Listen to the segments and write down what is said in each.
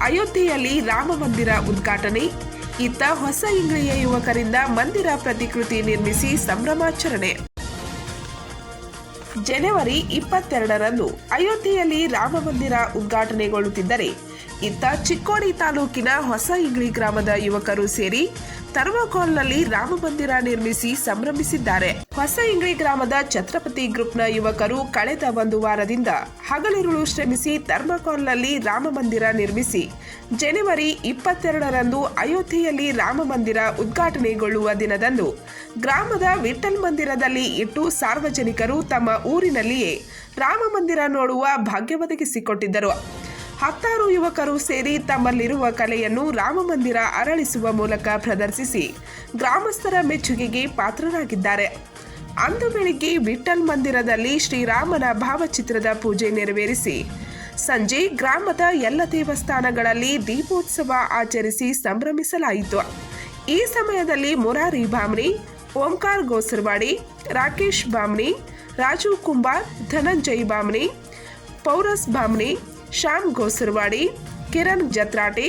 ಅಯೋಧ್ಯೆಯಲ್ಲಿ ರಾಮ ಮಂದಿರ ಉದ್ಘಾಟನೆ. ಇತ್ತ ಹೊಸ ಇಂಗ್ಲಿಯ ಯುವಕರಿಂದ ಮಂದಿರ ಪ್ರತಿಕೃತಿ ನಿರ್ಮಿಸಿ ಸಂಭ್ರಮಾಚರಣೆ. ಜನವರಿ ಇಪ್ಪತ್ತೆರಡರಂದು ಅಯೋಧ್ಯೆಯಲ್ಲಿ ರಾಮ ಮಂದಿರ ಉದ್ಘಾಟನೆಗೊಳ್ಳುತ್ತಿದ್ದರೆ, ಇತ್ತ ಚಿಕ್ಕೋಡಿ ತಾಲೂಕಿನ ಹೊಸ ಇಂಗ್ಲಿ ಗ್ರಾಮದ ಯುವಕರು ಸೇರಿ ಥರ್ಮೋಕಾಲ್ನಲ್ಲಿ ರಾಮ ಮಂದಿರ ನಿರ್ಮಿಸಿ ಸಂಭ್ರಮಿಸಿದ್ದಾರೆ. ಹೊಸ ಇಂಗ್ಲಿ ಗ್ರಾಮದ ಛತ್ರಪತಿ ಗ್ರೂಪ್ನ ಯುವಕರು ಕಳೆದ ಒಂದು ವಾರದಿಂದ ಹಗಲಿರುಳು ಶ್ರಮಿಸಿ ಥರ್ಮಕಾಲ್ನಲ್ಲಿ ರಾಮ ಮಂದಿರ ನಿರ್ಮಿಸಿ, ಜನವರಿ ಇಪ್ಪತ್ತೆರಡರಂದು ಅಯೋಧ್ಯೆಯಲ್ಲಿ ರಾಮ ಮಂದಿರ ಉದ್ಘಾಟನೆಗೊಳ್ಳುವ ದಿನದಂದು ಗ್ರಾಮದ ವಿಠಲ್ ಮಂದಿರದಲ್ಲಿ ಇಟ್ಟು ಸಾರ್ವಜನಿಕರು ತಮ್ಮ ಊರಿನಲ್ಲಿಯೇ ರಾಮ ಮಂದಿರ ನೋಡುವ ಭಾಗ್ಯ ಒದಗಿಸಿಕೊಟ್ಟಿದ್ದರು. ಹತ್ತಾರು ಯುವಕರು ಸೇರಿ ತಮ್ಮಲ್ಲಿರುವ ಕಲೆಯನ್ನು ರಾಮಮಂದಿರ ಅರಳಿಸುವ ಮೂಲಕ ಪ್ರದರ್ಶಿಸಿ ಗ್ರಾಮಸ್ಥರ ಮೆಚ್ಚುಗೆಗೆ ಪಾತ್ರರಾಗಿದ್ದಾರೆ. ಅಂದು ಬೆಳಿಗ್ಗೆ ವಿಠಲ್ ಮಂದಿರದಲ್ಲಿ ಶ್ರೀರಾಮನ ಭಾವಚಿತ್ರದ ಪೂಜೆ ನೆರವೇರಿಸಿ, ಸಂಜೆ ಗ್ರಾಮದ ಎಲ್ಲ ದೇವಸ್ಥಾನಗಳಲ್ಲಿ ದೀಪೋತ್ಸವ ಆಚರಿಸಿ ಸಂಭ್ರಮಿಸಲಾಯಿತು. ಈ ಸಮಯದಲ್ಲಿ ಮುರಾರಿ ಬಾಮ್ನಿ ಓಂಕಾರ್ ಗೋಸರ್ವಾಡಿ ರಾಕೇಶ್ ಬಾಮ್ನಿ ರಾಜು ಕುಂಬಾರ್, ಧನಂಜಯ್ ಬಾಮ್ನಿ ಪೌರಸ್ ಬಾಮ್ನಿ ಶ್ಯಾಮ್ ಗೋಸರ್ವಾಡಿ ಕಿರಣ್ ಜತ್ರಾಟಿ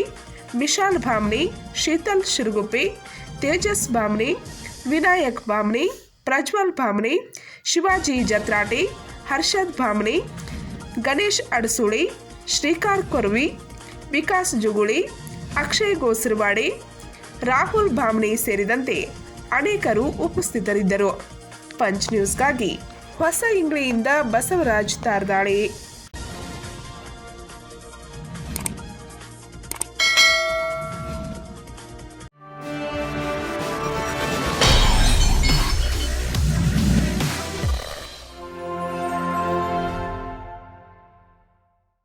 ವಿಶಾಲ್ ಭಾಮ್ನಿ, ಶೀತಲ್ ಶಿರುಗುಪ್ಪಿ, ತೇಜಸ್ ಭಾಮ್ನಿ, ವಿನಾಯಕ್ ಬಾಮ್ನಿ ಪ್ರಜ್ವಲ್ ಬಾಮ್ನಿ ಶಿವಾಜಿ ಜತ್ರಾಟಿ ಹರ್ಷದ್ ಬಾಮ್ನಿ ಗಣೇಶ್ ಅಡಸುಳಿ, ಶ್ರೀಕಾಂತ್ ಕೊರ್ವಿ, ವಿಕಾಸ್ ಜುಗುಳಿ, ಅಕ್ಷಯ್ ಗೋಸರ್ವಾಡಿ ರಾಹುಲ್ ಬಾಮ್ನಿ ಸೇರಿದಂತೆ ಅನೇಕರು ಉಪಸ್ಥಿತರಿದ್ದರು. ಪಂಚ್ ನ್ಯೂಸ್ಗಾಗಿ ಹೊಸ ಇಂಗ್ಲೆಯಿಂದ ಬಸವರಾಜ್ ತಾರ್ದಾಳಿ